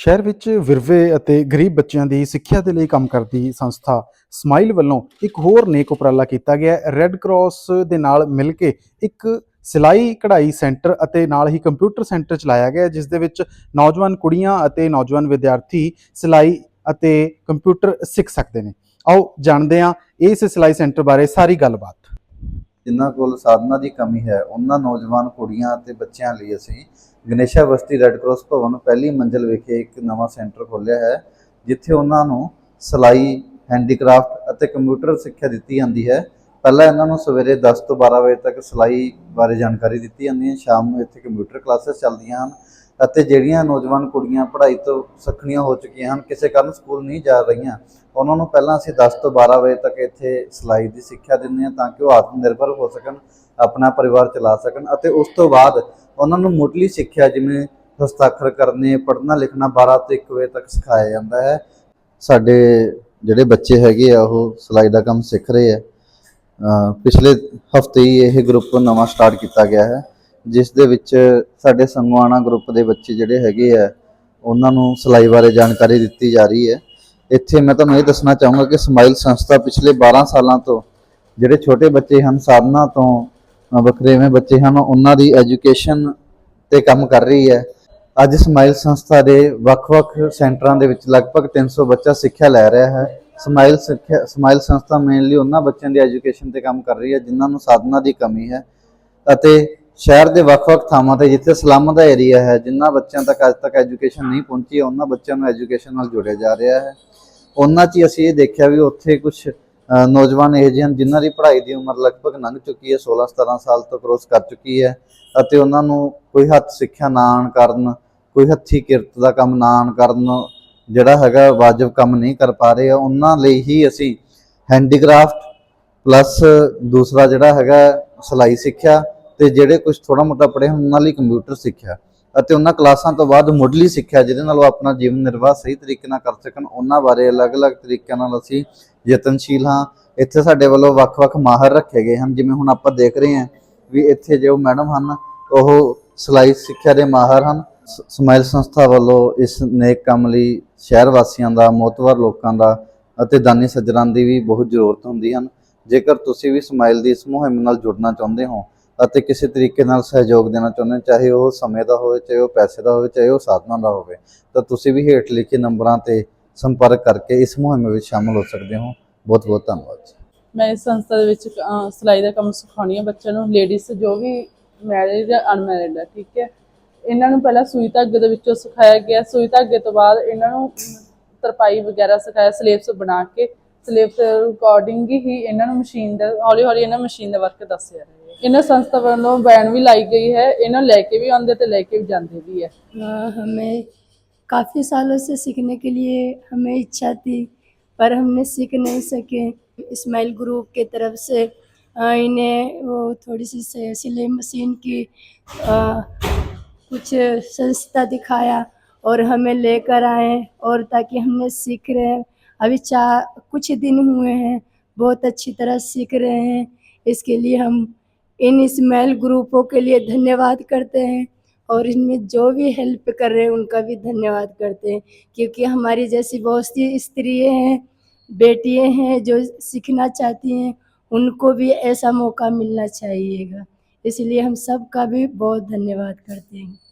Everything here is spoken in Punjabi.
ਸ਼ਹਿਰ ਵਿੱਚ ਵਿਰਵੇ ਅਤੇ ਗਰੀਬ ਬੱਚਿਆਂ ਦੀ ਸਿੱਖਿਆ ਦੇ ਲਈ ਕੰਮ ਕਰਦੀ ਸੰਸਥਾ ਸਮਾਈਲ ਵੱਲੋਂ ਇੱਕ ਹੋਰ ਨੇਕ ਉਪਰਾਲਾ ਕੀਤਾ ਗਿਆ ਹੈ। ਰੈੱਡ ਕਰਾਸ ਦੇ ਨਾਲ ਮਿਲ ਕੇ ਇੱਕ ਸਿਲਾਈ ਕਢਾਈ ਸੈਂਟਰ ਅਤੇ ਨਾਲ ਹੀ ਕੰਪਿਊਟਰ ਸੈਂਟਰ ਚਲਾਇਆ ਗਿਆ ਜਿਸ ਦੇ ਵਿੱਚ ਨੌਜਵਾਨ ਕੁੜੀਆਂ ਅਤੇ ਨੌਜਵਾਨ ਵਿਦਿਆਰਥੀ ਸਿਲਾਈ ਅਤੇ ਕੰਪਿਊਟਰ ਸਿੱਖ ਸਕਦੇ ਨੇ। ਆਓ ਜਾਣਦੇ ਹਾਂ ਇਸ ਸਿਲਾਈ ਸੈਂਟਰ ਬਾਰੇ ਸਾਰੀ ਗੱਲਬਾਤ। ਜਿਨ੍ਹਾਂ ਕੋਲ ਸਾਧਨਾਂ ਦੀ ਕਮੀ ਹੈ, ਉਹਨਾਂ ਨੌਜਵਾਨ ਕੁੜੀਆਂ ਅਤੇ ਬੱਚਿਆਂ ਲਈ ਅਸੀਂ ਗਣੇਸ਼ਾ ਬਸਤੀ ਰੈੱਡ ਕਰਾਸ ਭਵਨ ਪਹਿਲੀ ਮੰਜ਼ਿਲ ਵਿਖੇ ਇੱਕ ਨਵਾਂ ਸੈਂਟਰ ਖੋਲ੍ਹਿਆ ਹੈ, ਜਿੱਥੇ ਉਹਨਾਂ ਨੂੰ ਸਿਲਾਈ, ਹੈਂਡੀਕ੍ਰਾਫਟ ਅਤੇ ਕੰਪਿਊਟਰ ਸਿੱਖਿਆ ਦਿੱਤੀ ਜਾਂਦੀ ਹੈ। ਪਹਿਲਾਂ ਇਹਨਾਂ ਨੂੰ ਸਵੇਰੇ 10 ਤੋਂ 12 ਵਜੇ ਤੱਕ ਸਿਲਾਈ ਬਾਰੇ ਜਾਣਕਾਰੀ ਦਿੱਤੀ ਜਾਂਦੀ ਹੈ। ਸ਼ਾਮ ਨੂੰ ਇੱਥੇ ਕੰਪਿਊਟਰ ਕਲਾਸਿਸ ਚੱਲਦੀਆਂ ਹਨ ਅਤੇ ਜਿਹੜੀਆਂ ਨੌਜਵਾਨ ਕੁੜੀਆਂ ਪੜ੍ਹਾਈ ਤੋਂ ਸੱਖਣੀਆਂ ਹੋ ਚੁੱਕੀਆਂ ਹਨ, ਕਿਸੇ ਕਾਰਨ ਸਕੂਲ ਨਹੀਂ ਜਾ ਰਹੀਆਂ। ਉਹਨਾਂ ਨੂੰ ਪਹਿਲਾਂ ਅਸੀਂ 10 ਤੋਂ 12 ਵਜੇ ਤੱਕ ਇੱਥੇ ਸਿਲਾਈ ਦੀ ਸਿੱਖਿਆ ਦਿੰਦੇ ਹਾਂ ਤਾਂ ਕਿ ਉਹ ਆਤਮ ਨਿਰਭਰ ਹੋ ਸਕਣ, ਆਪਣਾ ਪਰਿਵਾਰ ਚਲਾ ਸਕਣ ਅਤੇ ਉਸ ਤੋਂ ਬਾਅਦ ਉਹਨਾਂ ਨੂੰ ਮੁੱਢਲੀ ਸਿੱਖਿਆ ਜਿਵੇਂ ਹਸਤਾਖਰ ਕਰਨੇ, ਪੜ੍ਹਨਾ ਲਿਖਣਾ 12 ਤੋਂ 1 ਵਜੇ ਤੱਕ ਸਿਖਾਇਆ ਜਾਂਦਾ ਹੈ। ਸਾਡੇ ਜਿਹੜੇ ਬੱਚੇ ਹੈਗੇ ਆ, ਉਹ ਸਿਲਾਈ ਦਾ ਕੰਮ ਸਿੱਖ ਰਹੇ ਆ। ਪਿਛਲੇ ਹਫ਼ਤੇ ਹੀ ਇਹ ਗਰੁੱਪ ਨਵਾਂ ਸਟਾਰਟ ਕੀਤਾ ਗਿਆ ਹੈ, ਜਿਸ ਦੇ ਵਿੱਚ ਸਾਡੇ ਸੰਗਵਾਣਾ ਗਰੁੱਪ ਦੇ ਬੱਚੇ ਜਿਹੜੇ ਹੈਗੇ ਆ, ਉਹਨਾਂ ਨੂੰ ਸਿਲਾਈ ਬਾਰੇ ਜਾਣਕਾਰੀ ਦਿੱਤੀ ਜਾ ਰਹੀ ਹੈ। ਇੱਥੇ ਮੈਂ ਤੁਹਾਨੂੰ ਇਹ ਦੱਸਣਾ ਚਾਹੂੰਗਾ ਕਿ ਸਮਾਈਲ ਸੰਸਥਾ ਪਿਛਲੇ 12 ਸਾਲਾਂ ਤੋਂ ਜਿਹੜੇ ਛੋਟੇ ਬੱਚੇ ਹਨ ਸਾਧਨਾ ਤੋਂ ਅ, ਬੱਚੇ ਹਨ ਉਹਨਾਂ ਦੀ ਐਜੂਕੇਸ਼ਨ ਤੇ ਕੰਮ ਕਰ ਰਹੀ ਹੈ। ਅੱਜ ਸਮਾਈਲ ਸੰਸਥਾ ਦੇ ਵੱਖ-ਵੱਖ ਸੈਂਟਰਾਂ ਦੇ ਵਿੱਚ ਲਗਭਗ 300 ਬੱਚਾ ਸਿੱਖਿਆ ਲੈ ਰਿਹਾ ਹੈ। ਸਮਾਈਲ ਸਿੱਖਿਆ ਸਮਾਈਲ ਸੰਸਥਾ ਮੇਨਲੀ ਉਹਨਾਂ ਬੱਚਿਆਂ ਦੀ ਐਜੂਕੇਸ਼ਨ ਤੇ ਕੰਮ ਕਰ ਰਹੀ ਹੈ ਜਿਨ੍ਹਾਂ ਨੂੰ ਸਾਧਨਾਂ ਦੀ ਕਮੀ ਹੈ ਅਤੇ ਸ਼ਹਿਰ ਦੇ ਵੱਖ-ਵੱਖ ਥਾਵਾਂ ਤੇ ਜਿੱਥੇ ਸਲੱਮ ਦਾ ਏਰੀਆ ਹੈ ਜਿਨ੍ਹਾਂ ਬੱਚਿਆਂ ਤੱਕ ਅੱਜ ਤੱਕ ਐਜੂਕੇਸ਼ਨ ਨਹੀਂ ਪਹੁੰਚੀ ਉਹਨਾਂ ਬੱਚਿਆਂ ਨੂੰ ਐਜੂਕੇਸ਼ਨ ਨਾਲ ਜੋੜਿਆ ਜਾ ਰਿਹਾ ਹੈ। ਉਹਨਾਂ 'ਚ ਅਸੀਂ ਇਹ ਦੇਖਿਆ ਵੀ ਉੱਥੇ ਕੁਝ ਨੌਜਵਾਨ ਇਹੋ ਜਿਹੇ ਹਨ ਜਿਨ੍ਹਾਂ ਦੀ ਪੜ੍ਹਾਈ ਦੀ ਉਮਰ ਲਗਭਗ ਲੰਘ ਚੁੱਕੀ ਹੈ 16 17 ਸਾਲ ਤੋਂ ਕ੍ਰੋਸ ਕਰ ਚੁੱਕੀ ਹੈ ਅਤੇ ਉਹਨਾਂ ਨੂੰ ਕੋਈ ਹੱਥ ਸਿੱਖਿਆ ਨਾ ਆਉਣ ਕਾਰਨ, ਕੋਈ ਹੱਥੀ ਕਿਰਤ ਦਾ ਕੰਮ ਨਾ ਆਉਣ ਕਾਰਨ ਜਿਹੜਾ ਹੈਗਾ ਵਾਜਬ ਕੰਮ ਨਹੀਂ ਕਰ ਪਾ ਰਹੇ ਉਹਨਾਂ ਲਈ ਹੀ ਅਸੀਂ ਹੈਂਡੀਕ੍ਰਾਫਟ ਪਲੱਸ ਦੂਸਰਾ ਜਿਹੜਾ ਹੈਗਾ ਸਿਲਾਈ ਸਿੱਖਿਆ ਤੇ ਜਿਹੜੇ ਕੁਝ ਥੋੜਾ ਮੋਟਾ ਪੜ੍ਹੇ ਹਨ ਉਹਨਾਂ ਲਈ ਕੰਪਿਊਟਰ ਸਿੱਖਿਆ। ਅਤੇ ਉਹਨਾਂ ਕਲਾਸਾਂ ਤੋਂ ਬਾਅਦ ਮੁੱਢਲੀ ਸਿੱਖਿਆ ਜਿਹਦੇ ਨਾਲ ਉਹ ਆਪਣਾ ਜੀਵਨ ਨਿਰਵਾਹ ਸਹੀ ਤਰੀਕੇ ਨਾਲ ਕਰ ਸਕਣ, ਉਹਨਾਂ ਬਾਰੇ ਅਲੱਗ-ਅਲੱਗ ਤਰੀਕਿਆਂ ਨਾਲ ਅਸੀਂ ਯਤਨਸ਼ੀਲ ਹਾਂ। ਇੱਥੇ ਸਾਡੇ ਵੱਲੋਂ ਵੱਖ-ਵੱਖ ਮਾਹਰ ਰੱਖੇ ਗਏ ਹਨ। ਜਿਵੇਂ ਹੁਣ ਆਪਾਂ ਦੇਖ ਰਹੇ ਹਾਂ ਵੀ ਇੱਥੇ ਜੋ ਮੈਡਮ ਹਨ, ਉਹ ਸਿਲਾਈ ਸਿੱਖਿਆ ਦੇ ਮਾਹਰ ਹਨ। ਸ- ਸਮਾਈਲ ਸੰਸਥਾ ਵੱਲੋਂ ਇਸ ਨੇਕ ਕੰਮ ਲਈ ਸ਼ਹਿਰ ਵਾਸੀਆਂ ਦਾ ਮੋਤਵਰ ਲੋਕਾਂ ਦਾ ਅਤੇ ਦਾਨੀ ਸੱਜਣਾਂ ਦੀ ਵੀ ਬਹੁਤ ਜ਼ਰੂਰਤ ਹੁੰਦੀ ਹਨ। ਜੇਕਰ ਤੁਸੀਂ ਵੀ ਸਮਾਈਲ ਦੀ ਇਸ ਮੁਹਿੰਮ ਨਾਲ ਜੁੜਨਾ ਚਾਹੁੰਦੇ ਹੋ ਅਤੇ ਕਿਸੇ ਤਰੀਕੇ ਨਾਲ ਸਹਿਯੋਗ ਦੇਣਾ ਚਾਹੁੰਦੇ ਹੋ, ਚਾਹੇ ਉਹ ਸਮੇਂ ਦਾ ਹੋਵੇ, ਚਾਹੇ ਉਹ ਪੈਸੇ ਦਾ ਹੋਵੇ, ਚਾਹੇ ਉਹ ਸਾਧਨਾਂ ਦਾ ਹੋਵੇ, ਤਾਂ ਤੁਸੀਂ ਵੀ ਹੇਠ ਲਿਖੇ ਨੰਬਰਾਂ ਤੇ ਸੰਪਰਕ ਕਰਕੇ ਇਸ ਮੁਹਿੰਮ ਵਿੱਚ ਸ਼ਾਮਲ ਹੋ ਸਕਦੇ ਹੋ। ਬਹੁਤ ਬਹੁਤ ਧੰਨਵਾਦ ਮੈਂ ਇਸ ਸੰਸਥਾ ਦੇ ਵਿੱਚ ਸਿਲਾਈ ਦਾ ਕੰਮ ਸਿਖਾਉਣੀ ਹੈ ਬੱਚਿਆਂ ਨੂੰ। ਲੇਡੀਜ਼ ਜੋ ਵੀ ਮੈਰਿਡ ਜਾਂ ਅਨਮੈਰਿਡ ਹੈ ਠੀਕ ਹੈ। ਇਹਨਾਂ ਨੂੰ ਪਹਿਲਾਂ ਸੂਈ ਧਾਗੇ ਦੇ ਵਿੱਚੋਂ ਸਿਖਾਇਆ ਗਿਆ। ਸੂਈ ਧਾਗੇ ਤੋਂ ਬਾਅਦ ਇਹਨਾਂ ਨੂੰ ਤਰਪਾਈ ਵਗੈਰਾ ਸਿਖਾਇਆ, ਸਲੇਬਸ ਬਣਾ ਕੇ। ਸਲੇਬਸ ਅਕੋਰਡਿੰਗ ਹੀ ਇਹਨਾਂ ਨੂੰ ਮਸ਼ੀਨ ਦਾ ਹੌਲੀ ਹੌਲੀ ਇਹਨਾਂ ਮਸ਼ੀਨ ਦਾ ਵਰਕ ਦੱਸਿਆ ਰਿਹਾ ਇਹਨਾਂ ਸੰਸਥਾ ਵੱਲੋਂ ਬੈਨ ਵੀ ਲਾਈ ਗਈ ਹੈ ਇਹਨਾਂ ਨੂੰ ਲੈ ਕੇ ਵੀ ਆਉਂਦੇ ਤੇ ਲੈ ਕੇ ਵੀ ਜਾਂਦੇ ਵੀ ਹੈ हाँ, हमें काफ़ी सालों से सीखने के लिए हमें इच्छा थी पर हमने सीख नहीं सके इस्माइल ग्रुप के तरफ से अ, इन्हें वो थोड़ी सी से- सिलाई मशीन की अ, कुछ संस्था दिखाया और हमें लेकर आए और ताकि हमने सीख रहे हैं अभी चार कुछ दिन हुए हैं बहुत अच्छी तरह सीख रहे हैं इसके लिए हम इन स्मैल ग्रुपों के लिए धन्यवाद करते हैं और इनमें जो भी हेल्प कर रहे हैं, उनका भी धन्यवाद करते हैं। क्योंकि हमारी जैसी बहुत सी स्त्रियाँ हैं, बेटियाँ हैं जो सीखना चाहती हैं, उनको भी ऐसा मौका मिलना चाहिएगा। इसलिए हम सब का भी बहुत धन्यवाद करते हैं।